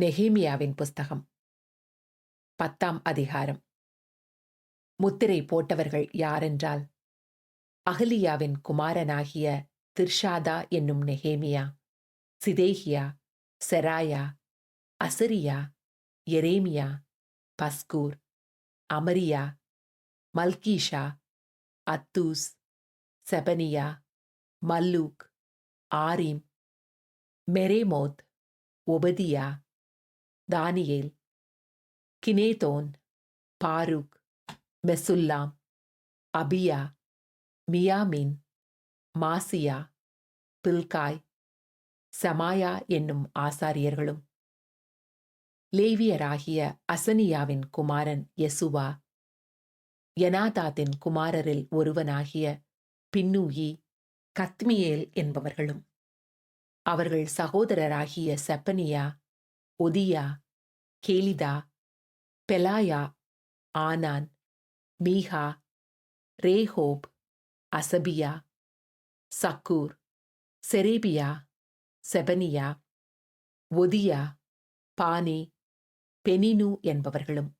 நெஹேமியாவின் புஸ்தகம். பத்தாம் அதிகாரம். முத்திரை போட்டவர்கள் யாரென்றால்? அகலியாவின் குமாரனாகிய திர்ஷாதா என்னும் Nehemiah Zedekiah Seraiah Azariah Jeremiah Pashhur Amariah Malchijah Hattush Shebaniah Malluch Harim Meremoth Obadiah Daniel Ginnethon Baruch Meshullam Abijah மியாமின் Maaziah Bilgai Shemaiah என்னும் ஆசாரியர்களும் லேவியராகிய அசனியாவின் குமாரன் யெசுவா யனாதாத்தின் குமாரரில் ஒருவனாகிய பின்னூயி கத்மியேல் என்பவர்களும் அவர்கள் சகோதரராகிய செப்பனியா ஒதியா கேலிதா பெலாயா ஆனான் மீஹா ரேஹோப் அசபியா சக்கூர் செரேபியா செபனியா ஒதியா பானி பெனினு என்பவர்களும்.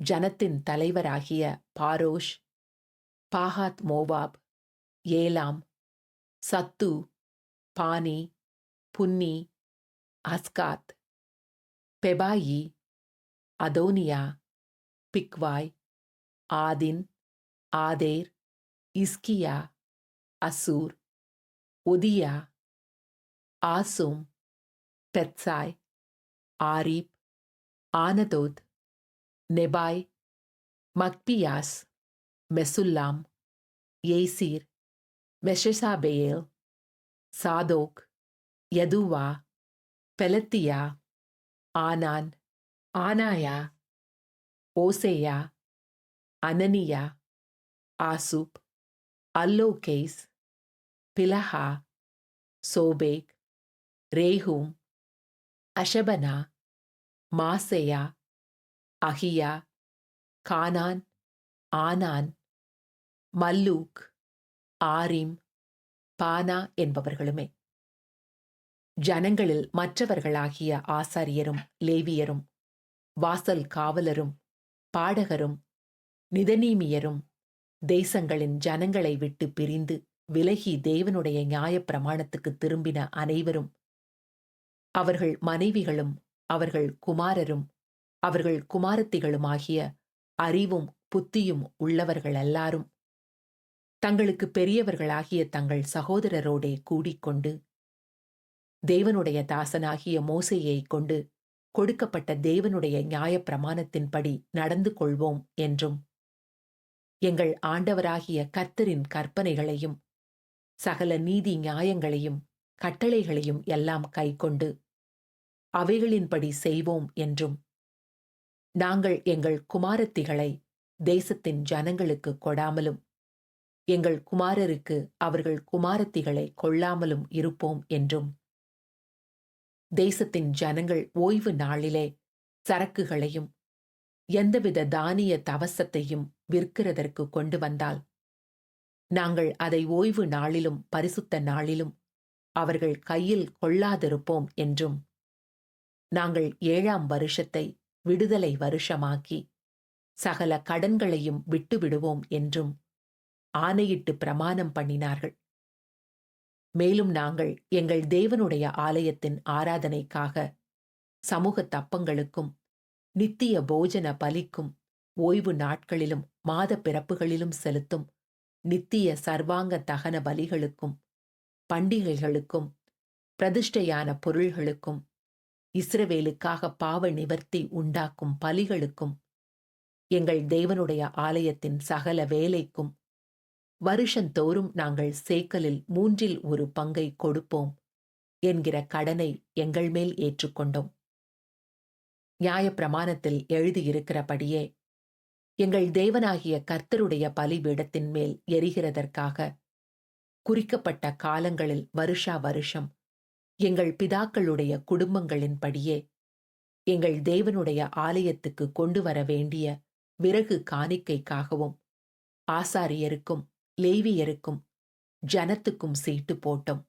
ஜனத்தின் தலைவராகிய பாரோஷ் பாகாத் மோவாப் ஏலாம் சத்து பானி புன்னி அஸ்காத் पेबाई अदोनिया पिकवाय आदिन आदेर इस्किया असूर उदिया आसुम पेत्साय आरिप आनतोत नेबाय मकपियास मेसुल्लाम येसीर मेशेसाबेल सादोक यदुवा पेलतिया ஆனான். ஆனாயா? ஓசேயா? அனனியா? ஆசுப்? அல்லோகேஸ்? பிலஹா? சோபேக்? ரேஹூம்? அஷபனா? மாசேயா? அஹியா கானான்? ஆனான்? மல்லூக்? ஆரிம்? பானா என்பவர்களுமே. ஜனங்களில் மற்றவர்களாகிய ஆசாரியரும் லேவியரும் வாசல் காவலரும் பாடகரும் நிதனீமியரும் தேசங்களின் ஜனங்களை விட்டு பிரிந்து விலகி தேவனுடைய நியாயப்பிரமாணத்துக்கு திரும்பின அனைவரும் அவர்கள் மனைவிகளும் அவர்கள் குமாரரும் அவர்கள் குமாரத்திகளுமாகிய அறிவும் புத்தியும் உள்ளவர்கள் எல்லாரும் தங்களுக்கு பெரியவர்களாகிய தங்கள் சகோதரரோடே கூடிக்கொண்டு தேவனுடைய தாசனாகிய மோசையைக் கொண்டு கொடுக்கப்பட்ட தேவனுடைய நியாயப் பிரமாணத்தின்படி நடந்து கொள்வோம் என்றும் எங்கள் ஆண்டவராகிய கர்த்தரின் கற்பனைகளையும் சகல நீதி நியாயங்களையும் கட்டளைகளையும் எல்லாம் கைக்கொண்டு அவைகளின்படி செய்வோம் என்றும் நாங்கள் எங்கள் குமாரத்திகளை தேசத்தின் ஜனங்களுக்கு கொடாமலும் எங்கள் குமாரருக்கு அவர்கள் குமாரத்திகளை கொள்ளாமலும் இருப்போம் என்றும் தேசத்தின் ஜனங்கள் ஓய்வு நாளிலே சரக்குகளையும் எந்தவித தானிய தவசத்தையும் விற்கிறதற்கு கொண்டு வந்தால் நாங்கள் அதை ஓய்வு நாளிலும் பரிசுத்த நாளிலும் அவர்கள் கையில் கொள்ளாதிருப்போம் என்றும் நாங்கள் ஏழாம் வருஷத்தை விடுதலை வருஷமாக்கி சகல கடன்களையும் விட்டுவிடுவோம் என்றும் ஆணையிட்டு பிரமாணம் பண்ணினார்கள். மேலும் நாங்கள் எங்கள் தேவனுடைய ஆலயத்தின் ஆராதனைக்காக சமூக தப்பங்களுக்கும் நித்திய போஜன பலிக்கும் ஓய்வு நாட்களிலும் மாத பிறப்புகளிலும் செலுத்தும் நித்திய சர்வாங்க தகன பலிகளுக்கும் பண்டிகைகளுக்கும் பிரதிஷ்டையான பொருள்களுக்கும் இஸ்ரவேலுக்காக பாவ நிவர்த்தி உண்டாக்கும் பலிகளுக்கும் எங்கள் தேவனுடைய ஆலயத்தின் சகல வேலைக்கும் வருஷந்தோறும் நாங்கள் சேக்கலில் மூன்றில் ஒரு பங்கை கொடுப்போம் என்கிற கடனை எங்கள் மேல் ஏற்றுக்கொண்டோம். நியாயப்பிரமாணத்தில் எழுதியிருக்கிறபடியே எங்கள் தேவனாகிய கர்த்தருடைய பலிபீடத்தின் மேல் எரிகிறதற்காக குறிக்கப்பட்ட காலங்களில் வருஷா வருஷம் எங்கள் பிதாக்களுடைய குடும்பங்களின்படியே எங்கள் தேவனுடைய ஆலயத்துக்கு கொண்டு வர வேண்டிய விறகு காணிக்கைக்காகவும் ஆசாரியருக்கும் லேவியருக்கும் ஜனத்துக்கும் சீட்டு போட்டோம்.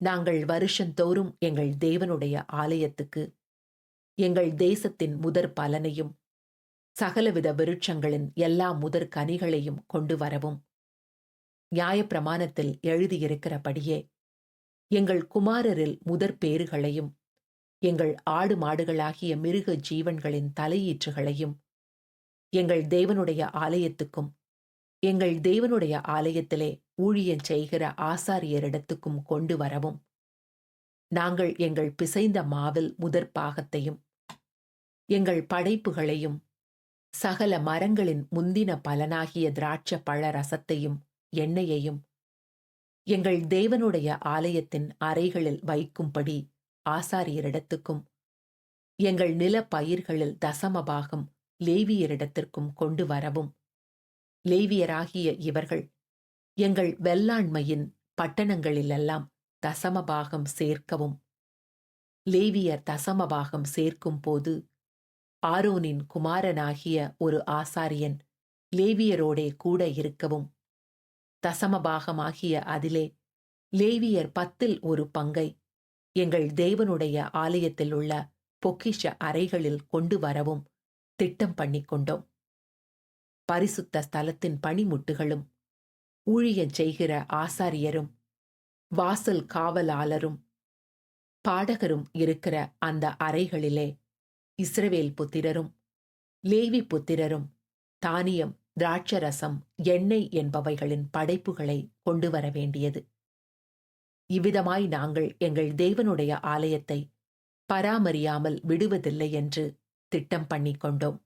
நாங்கள் வருஷந்தோறும் எங்கள் தேவனுடைய ஆலயத்துக்கு எங்கள் தேசத்தின் முதற் பலனையும் சகலவித விருட்சங்களின் எல்லா முதற் கனிகளையும் கொண்டு வரவும். நியாயப்பிரமாணத்தில் எழுதியிருக்கிறபடியே எங்கள் குமாரரில் முதற் பேறுகளையும் எங்கள் ஆடு மாடுகளாகிய மிருக ஜீவன்களின் தலையீற்றுகளையும் எங்கள் தேவனுடைய ஆலயத்துக்கும் எங்கள் தேவனுடைய ஆலயத்திலே ஊழியம் செய்கிற ஆசாரியரிடத்துக்கும் கொண்டு வரவும். நாங்கள் எங்கள் பிசைந்த மாவில் முதற் பாகத்தையும் எங்கள் படைப்புகளையும் சகல மரங்களின் முந்தின பலனாகிய திராட்ச பழ ரசத்தையும் எண்ணெயையும் எங்கள் தேவனுடைய ஆலயத்தின் அறைகளில் வைக்கும்படி ஆசாரியரிடத்துக்கும் எங்கள் நில பயிர்களில் தசமபாகம் லேவியரிடத்திற்கும் கொண்டு வரவும். லேவியராகிய இவர்கள். எங்கள் வெள்ளாண்மையின் பட்டணங்களிலெல்லாம் தசமபாகம் சேர்க்கவும். லேவியர் தசமபாகம் சேர்க்கும் போது ஆரோனின் குமாரனாகிய ஒரு ஆசாரியன் லேவியரோடே கூட இருக்கவும். தசமபாகமாகிய அதிலே லேவியர் பத்தில் ஒரு பங்கை எங்கள் தேவனுடைய ஆலயத்தில் உள்ள பொக்கிஷ அறைகளில் கொண்டு வரவும் திட்டம் பண்ணிக் கொண்டோம் பரிசுத்த ஸ்தலத்தின் பணிமுட்டுகளும் ஊழியச் செய்கிற ஆசாரியரும் வாசல் காவலாளரும் பாடகரும் இருக்கிற அந்த அறைகளிலே இஸ்ரவேல் புத்திரரும் லேவி புத்திரரும் தானியம் திராட்சரசம் எண்ணெய் என்பவைகளின் படைப்புகளை கொண்டு வர வேண்டியது. இவ்விதமாய் நாங்கள் எங்கள் தேவனுடைய ஆலயத்தை பராமரியாமல் விடுவதில்லை என்று திட்டம் பண்ணிக்கொண்டோம்.